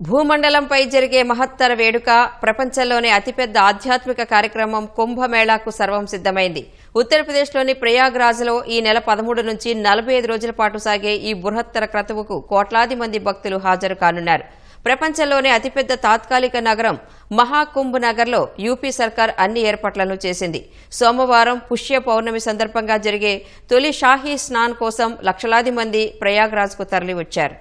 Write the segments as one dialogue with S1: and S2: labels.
S1: భూమండలంపై జరిగే మహత్తర వేడుక ప్రపంచంలోనే అతిపెద్ద ఆధ్యాత్మిక కార్యక్రమం కుంభమేళాకు సర్వం సిద్దమైంది ఉత్తరప్రదేశ్లోని ప్రయాగ్రాజ్లో ఈ నెల పదమూడు నుంచి నలభై ఐదు రోజుల పాటు సాగే ఈ బృహత్తర క్రతువుకు కోట్లాది మంది భక్తులు హాజరు కానున్నారు. ప్రపంచంలోనే అతిపెద్ద తాత్కాలిక నగరం మహాకుంభ్ నగర్లో యూపీ సర్కార్ అన్ని ఏర్పాట్లను చేసింది. సోమవారం పుష్య పౌర్ణమి సందర్భంగా జరిగే తొలి షాహీ స్నాన్ కోసం లక్షలాది మంది ప్రయాగ్రాజ్కు తరలివచ్చారు.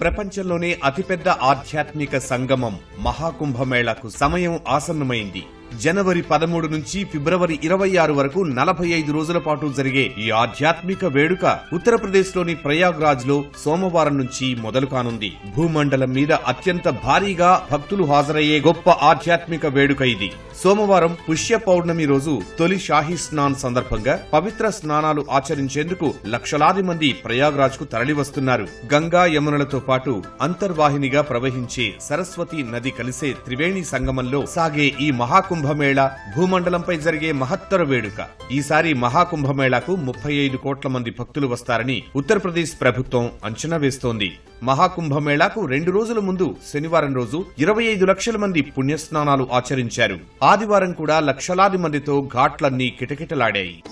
S2: ప్రపంచంలోనే అతిపెద్ద ఆధ్యాత్మిక సంగమం మహాకుంభమేళాకు సమయం ఆసన్నమైంది. జనవరి పదమూడు నుంచి ఫిబ్రవరి ఇరవై ఆరు వరకు నలభై ఐదు రోజుల పాటు జరిగే ఈ ఆధ్యాత్మిక వేడుక ఉత్తరప్రదేశ్లోని ప్రయాగ్రాజ్లో సోమవారం నుంచి మొదలు కానుంది భూమండలం మీద అత్యంత భారీగా భక్తులు హాజరయ్యే గొప్ప ఆధ్యాత్మిక వేడుక ఇది. సోమవారం పుష్య పౌర్ణమి రోజు తొలి షాహీ స్నాన్ సందర్భంగా పవిత్ర స్నానాలు ఆచరించేందుకు లక్షలాది మంది ప్రయాగ్రాజ్కు తరలివస్తున్నారు. గంగా యమునలతో పాటు అంతర్వాహినిగా ప్రవహించే సరస్వతి నది కలిసే త్రివేణి సంగమంలో సాగే ఈ మహాకుంభమేళ భూమండలంపై జరిగే మహత్తర వేడుక. ఈసారి మహాకుంభమేళాకు ముప్పై ఐదు కోట్ల మంది భక్తులు వస్తారని ఉత్తరప్రదేశ్ ప్రభుత్వం అంచనా వేస్తోంది. మహాకుంభమేళాకు రెండు రోజుల ముందు శనివారం రోజు ఇరవై ఐదు లక్షల మంది పుణ్యస్నానాలు ఆచరించారు. ఆదివారం కూడా లక్షలాది మందితో ఘాట్లన్నీ కిటకిటలాడాయి.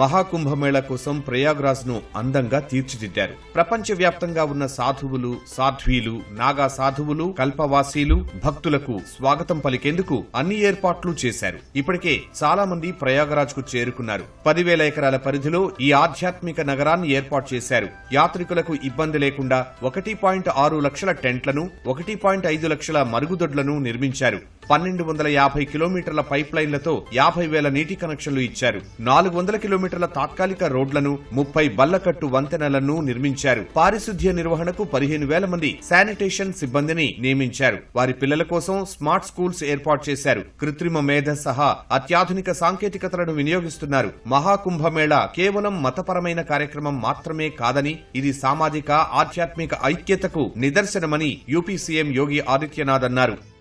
S2: మహాకుంభమేళ కోసం ప్రయాగ్రాజ్ను అందంగా తీర్చిదిద్దారు. ప్రపంచవ్యాప్తంగా ఉన్న సాధువులు సాధ్వీలు నాగా సాధువులు కల్పవాసీలు భక్తులకు స్వాగతం పలికేందుకు అన్ని ఏర్పాట్లు చేశారు. ఇప్పటికే చాలా మంది ప్రయాగరాజ్కు చేరుకున్నారు. పదివేల ఎకరాల పరిధిలో ఈ ఆధ్యాత్మిక నగరాన్ని ఏర్పాటు చేశారు. యాత్రికులకు ఇబ్బంది లేకుండా ఒకటి పాయింట్ ఆరు లక్షల టెంట్లను ఒకటి పాయింట్ ఐదు లక్షల మరుగుదొడ్లను నిర్మించారు. పన్నెండు వందల యాభై కిలోమీటర్ల పైప్ లైన్లతో యాభై వేల నీటి కనెక్షన్లు ఇచ్చారు. నాలుగు వందల కిలోమీటర్ల తాత్కాలిక రోడ్లను ముప్పై బల్లకట్టు వంతెనలను నిర్మించారు. పారిశుద్ధ్య నిర్వహణకు పదిహేను వేల మంది శానిటేషన్ సిబ్బందిని నియమించారు. వారి పిల్లల కోసం స్మార్ట్ స్కూల్స్ ఏర్పాటు చేశారు. కృత్రిమ మేధ సహా అత్యాధునిక సాంకేతికతలను వినియోగిస్తున్నారు. మహాకుంభమేళ కేవలం మతపరమైన కార్యక్రమం మాత్రమే కాదని ఇది సామాజిక ఆధ్యాత్మిక ఐక్యతకు నిదర్శనమని యూపీ సీఎం యోగి ఆదిత్యనాథ్ అన్నారు.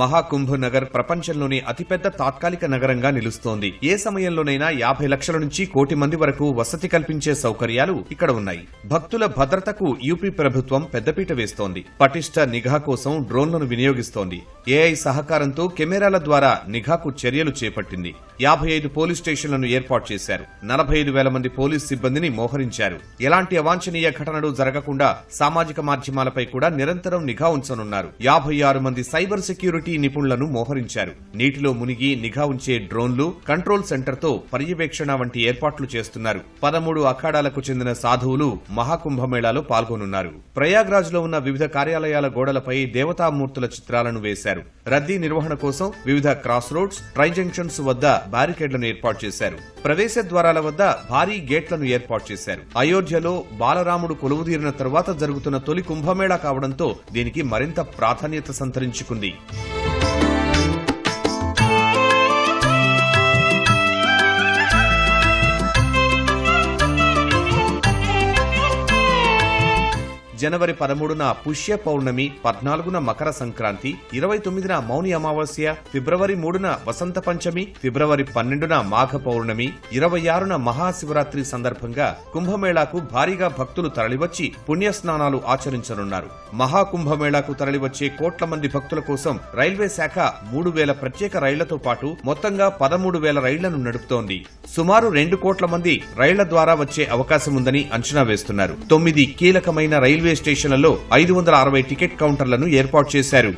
S2: మహాకుంభ నగర్ ప్రపంచంలోని అతిపెద్ద తాత్కాలిక నగరంగా నిలుస్తోంది. ఏ సమయంలోనైనా యాభై లక్షల నుంచి కోటి మంది వరకు వసతి కల్పించే సౌకర్యాలు ఇక్కడ ఉన్నాయి. భక్తుల భద్రతకు యూపీ ప్రభుత్వం పెద్దపీట వేస్తోంది. పటిష్ట నిఘా కోసం డ్రోన్లను వినియోగిస్తోంది. ఏఐ సహకారంతో కెమెరాల ద్వారా నిఘాకు చర్యలు చేపట్టింది. యాభై ఐదు పోలీస్ స్టేషన్లను ఏర్పాటు చేశారు. నలభై ఐదు వేల మంది పోలీస్ సిబ్బందిని మోహరించారు. ఎలాంటి అవాంఛనీయ ఘటనలు జరగకుండా సామాజిక మాధ్యమాలపై కూడా నిరంతరం నిఘా ఉంచనున్నారు. యాభై ఆరు మంది సైబర్ సెక్యూరిటీ నిపుణులను మోహరించారు. నీటిలో మునిగి నిఘా ఉంచే డ్రోన్లు కంట్రోల్ సెంటర్తో పర్యవేక్షణ వంటి ఏర్పాట్లు చేస్తున్నారు. పదమూడు అఖాడాలకు చెందిన సాధువులు మహాకుంభమేళాలో పాల్గొనున్నారు. ప్రయాగ్రాజ్లో ఉన్న వివిధ కార్యాలయాల గోడలపై దేవతామూర్తుల చిత్రాలను వేశారు. రద్దీ నిర్వహణ కోసం వివిధ క్రాస్ రోడ్స్ ట్రై జంక్షన్స్ వద్ద బ్యారికేడ్లను ఏర్పాటు చేశారు. ప్రవేశ ద్వారాల వద్ద భారీ గేట్లను ఏర్పాటు చేశారు. అయోధ్యలో బాలరాముడు కొలువుదీరిన తరువాత జరుగుతున్న తొలి కుంభమేళా కావడంతో దీనికి మరింత ప్రాధాన్యత సంతరించుకుంది. జనవరి పదమూడున పుష్య పౌర్ణమి పద్నాలుగున మకర సంక్రాంతి ఇరవై తొమ్మిదిన మౌని అమావాస్య ఫిబ్రవరి మూడున వసంత పంచమి ఫిబ్రవరి పన్నెండున మాఘ పౌర్ణమి ఇరవై ఆరున మహాశివరాత్రి సందర్భంగా కుంభమేళాకు భారీగా భక్తులు తరలివచ్చి పుణ్యస్నానాలు ఆచరించనున్నారు. మహాకుంభమేళాకు తరలివచ్చే కోట్ల మంది భక్తుల కోసం రైల్వే శాఖ మూడు వేల ప్రత్యేక రైళ్ళతో పాటు మొత్తంగా పదమూడు వేల రైళ్ళను నడుపుతోంది. సుమారు రెండు కోట్ల మంది రైళ్ళ ద్వారా వచ్చే అవకాశం ఉందని అంచనా వేస్తున్నారు. తొమ్మిది కీలకమైన రైల్వే రైల్వే స్టేషన్లలో ఐదు వందల అరవై టికెట్ కౌంటర్లను ఏర్పాటు చేశారు.